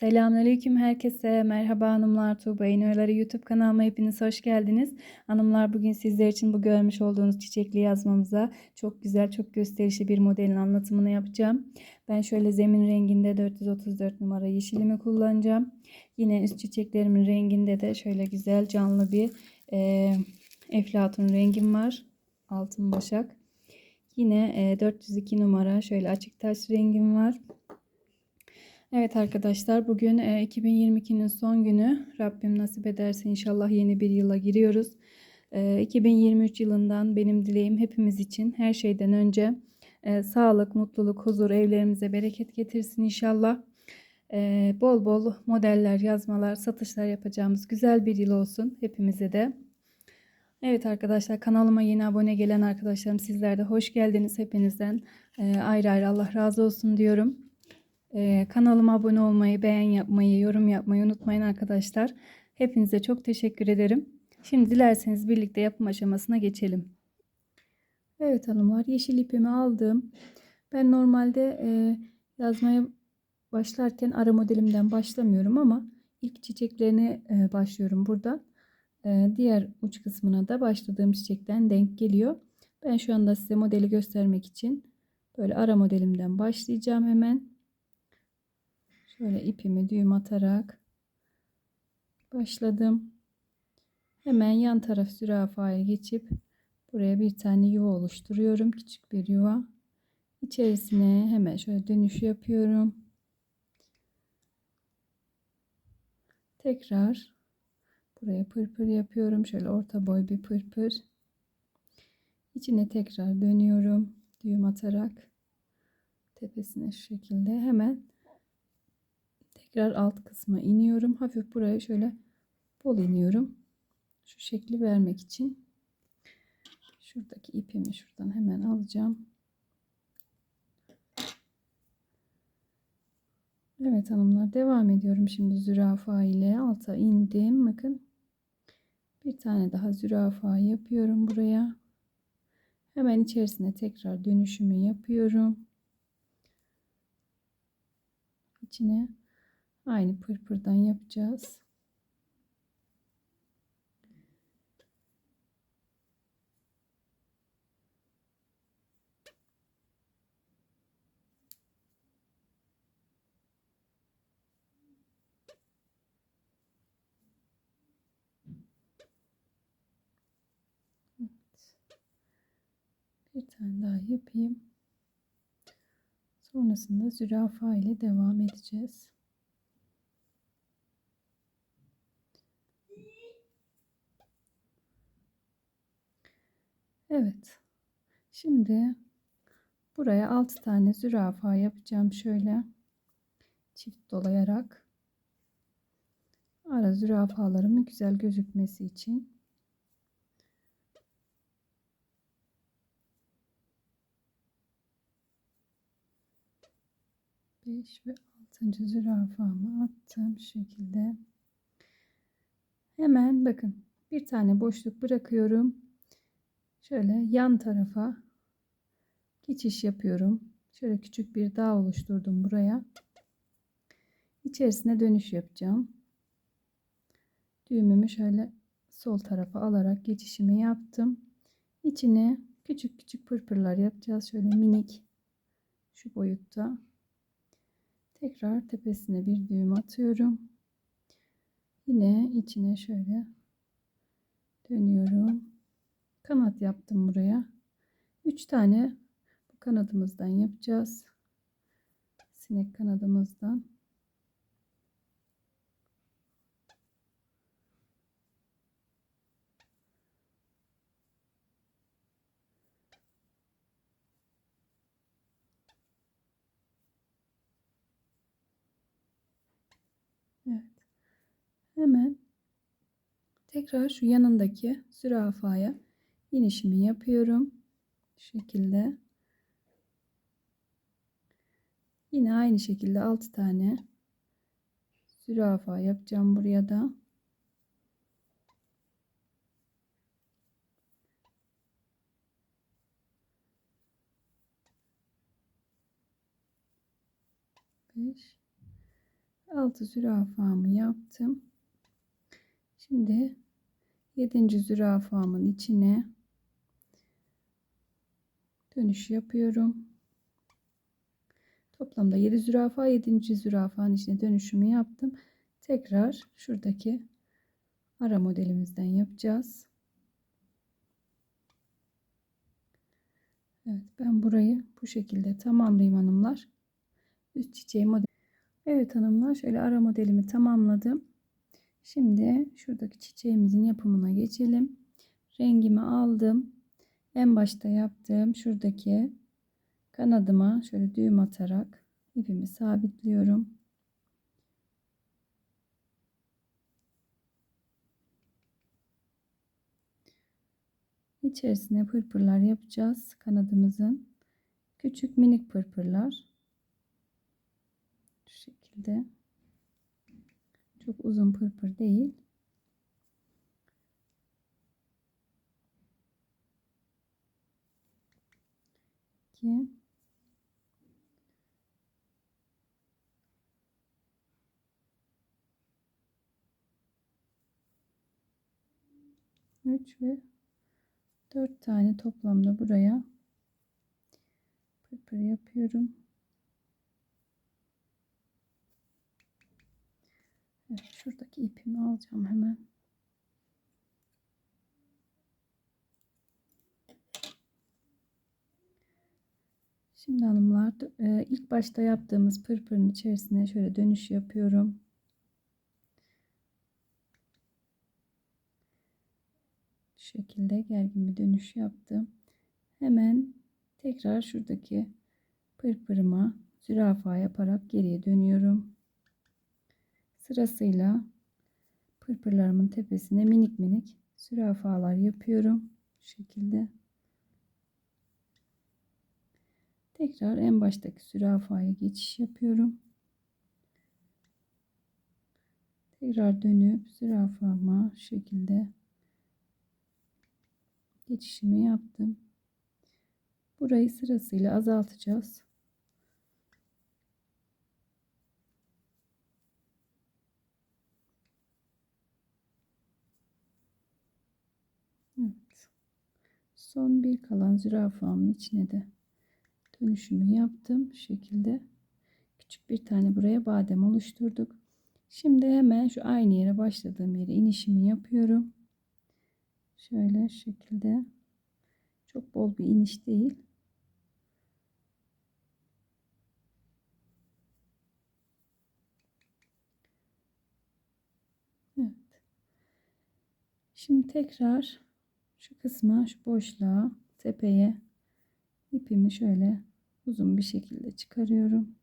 Selamünaleyküm herkese. Merhaba hanımlar. Tuğba İnöğleri YouTube kanalıma hepiniz hoş geldiniz. Hanımlar bugün sizler için bu görmüş olduğunuz çiçekli yazmamıza çok güzel, çok gösterişli bir modelin anlatımını yapacağım. Ben şöyle zemin renginde 434 numara yeşilimi kullanacağım. Yine üst çiçeklerimin renginde de şöyle güzel canlı bir e, eflatun rengim var. Altın başak. Yine e, 402 numara şöyle açık taş rengim var. Evet arkadaşlar bugün 2022'nin son günü. Rabbim nasip ederse inşallah yeni bir yıla giriyoruz. 2023 yılından benim dileğim hepimiz için her şeyden önce sağlık, mutluluk, huzur evlerimize bereket getirsin inşallah. Bol bol modeller, yazmalar, satışlar yapacağımız güzel bir yıl olsun hepimize de. Evet arkadaşlar kanalıma yeni abone gelen arkadaşlarım sizler de hoş geldiniz. Hepinizden ayrı ayrı Allah razı olsun diyorum. Ee, kanalıma abone olmayı, beğen yapmayı, yorum yapmayı unutmayın arkadaşlar. Hepinize çok teşekkür ederim. Şimdi dilerseniz birlikte yapım aşamasına geçelim. Evet hanımlar yeşil ipimi aldım. Ben normalde e, yazmaya başlarken ara modelimden başlamıyorum ama ilk çiçeklerine e, başlıyorum buradan. E, diğer uç kısmına da başladığım çiçekten denk geliyor. Ben şu anda size modeli göstermek için böyle ara modelimden başlayacağım hemen. Şöyle ipimi düğüm atarak başladım. Hemen yan taraf zürafaya geçip buraya bir tane yuva oluşturuyorum. Küçük bir yuva. İçerisine hemen şöyle dönüş yapıyorum. Tekrar buraya pırpır yapıyorum. Şöyle orta boy bir pırpır. İçine tekrar dönüyorum. Düğüm atarak tepesine şu şekilde hemen tekrar alt kısma iniyorum. Hafif buraya şöyle bol iniyorum. Şu şekli vermek için. Şuradaki ipimi şuradan hemen alacağım. Evet hanımlar devam ediyorum şimdi zürafa ile alta indim. Bakın bir tane daha zürafa yapıyorum buraya. Hemen içerisine tekrar dönüşümü yapıyorum. İçine Aynı pırpırdan yapacağız. Bir tane daha yapayım. Sonrasında zürafa ile devam edeceğiz. Evet. Şimdi buraya 6 tane zürafa yapacağım şöyle. Çift dolayarak. Ara zürafalarımın güzel gözükmesi için. Beş ve altıncı zürafamı attım şu şekilde. Hemen bakın bir tane boşluk bırakıyorum şöyle yan tarafa geçiş yapıyorum. Şöyle küçük bir dağ oluşturdum buraya. İçerisine dönüş yapacağım. Düğümümü şöyle sol tarafa alarak geçişimi yaptım. İçine küçük küçük pırpırlar yapacağız. Şöyle minik şu boyutta. Tekrar tepesine bir düğüm atıyorum. Yine içine şöyle dönüyorum kanat yaptım buraya. 3 tane bu kanadımızdan yapacağız. Sinek kanadımızdan. Evet. Hemen tekrar şu yanındaki zürafaya inişimi yapıyorum. Şu şekilde. Yine aynı şekilde 6 tane zürafa yapacağım buraya da. Beş, 6 zürafamı yaptım. Şimdi 7. zürafamın içine dönüş yapıyorum. Toplamda 7 zürafa 7. zürafanın içine dönüşümü yaptım. Tekrar şuradaki ara modelimizden yapacağız. Evet ben burayı bu şekilde tamamlayayım hanımlar. Üst çiçeği model. Evet hanımlar şöyle ara modelimi tamamladım. Şimdi şuradaki çiçeğimizin yapımına geçelim. Rengimi aldım. En başta yaptığım şuradaki kanadıma şöyle düğüm atarak ipimi sabitliyorum. İçerisine pırpırlar yapacağız kanadımızın. Küçük minik pırpırlar. Şu şekilde. Çok uzun pırpır değil. 3 ve 4 tane toplamda buraya pırpır yapıyorum. Evet, şuradaki ipimi alacağım hemen. Şimdi hanımlar e, ilk başta yaptığımız pırpırın içerisine şöyle dönüş yapıyorum. Şekilde gergin bir dönüş yaptım. Hemen tekrar şuradaki pırpırıma zürafa yaparak geriye dönüyorum. Sırasıyla pırpırlarımın tepesine minik minik zürafalar yapıyorum. Bu şekilde. Tekrar en baştaki zürafaya geçiş yapıyorum. Tekrar dönüp zürafama şekilde geçişimi yaptım. Burayı sırasıyla azaltacağız. Evet. Son bir kalan zürafamın içine de dönüşümü yaptım. Şu şekilde küçük bir tane buraya badem oluşturduk. Şimdi hemen şu aynı yere başladığım yere inişimi yapıyorum. Şöyle şekilde çok bol bir iniş değil. Evet. Şimdi tekrar şu kısma, şu boşluğa, tepeye ipimi şöyle uzun bir şekilde çıkarıyorum.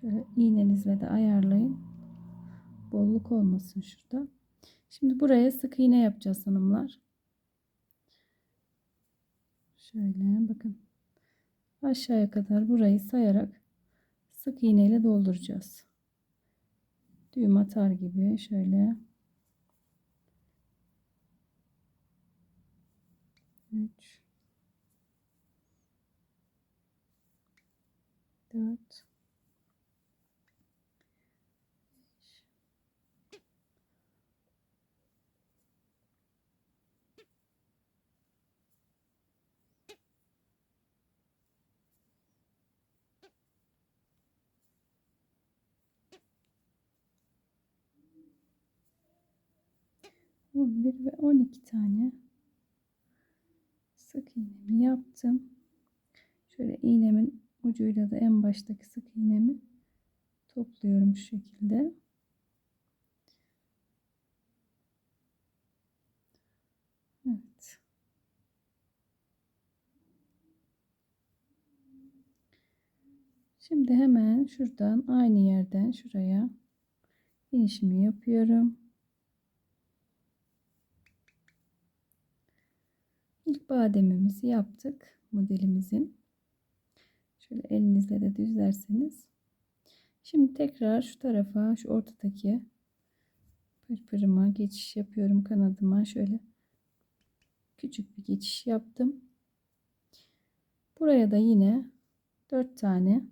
Şöyle iğnenizle de ayarlayın. Bolluk olmasın şurada. Şimdi buraya sık iğne yapacağız hanımlar. Şöyle bakın. Aşağıya kadar burayı sayarak sık iğne ile dolduracağız. Düğüm atar gibi şöyle 3 4 11 ve 12 tane sık iğnemi yaptım. Şöyle iğnemin ucuyla da en baştaki sık iğnemi topluyorum şu şekilde. Evet. Şimdi hemen şuradan aynı yerden şuraya inişimi yapıyorum. İlk bademimizi yaptık modelimizin. Şöyle elinizle de düzlerseniz. Şimdi tekrar şu tarafa şu ortadaki pırpırıma geçiş yapıyorum kanadıma şöyle küçük bir geçiş yaptım. Buraya da yine 4 tane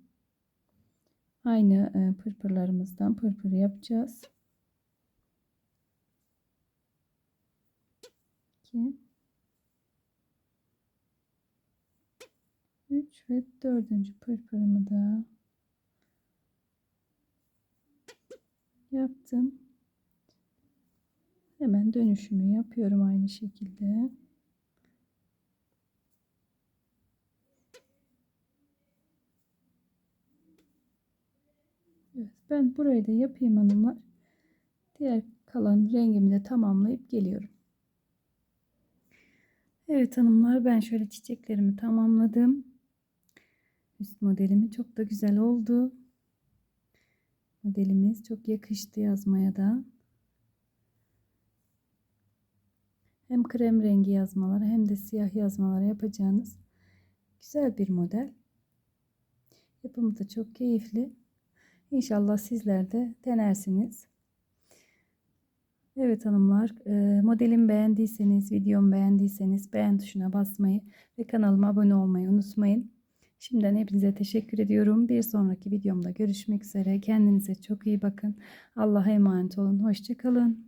aynı e, pırpırlarımızdan pırpır yapacağız. 2 3 ve dördüncü pırpırımı da yaptım. Hemen dönüşümü yapıyorum aynı şekilde. Evet, ben burayı da yapayım hanımlar. Diğer kalan rengimi de tamamlayıp geliyorum. Evet hanımlar ben şöyle çiçeklerimi tamamladım. Üst modelimi çok da güzel oldu. Modelimiz çok yakıştı yazmaya da. Hem krem rengi yazmaları hem de siyah yazmaları yapacağınız güzel bir model. Yapımı da çok keyifli. İnşallah sizler de denersiniz. Evet hanımlar, e, modelimi beğendiyseniz, videomu beğendiyseniz beğen tuşuna basmayı ve kanalıma abone olmayı unutmayın. Şimdiden hepinize teşekkür ediyorum. Bir sonraki videomda görüşmek üzere. Kendinize çok iyi bakın. Allah'a emanet olun. Hoşçakalın.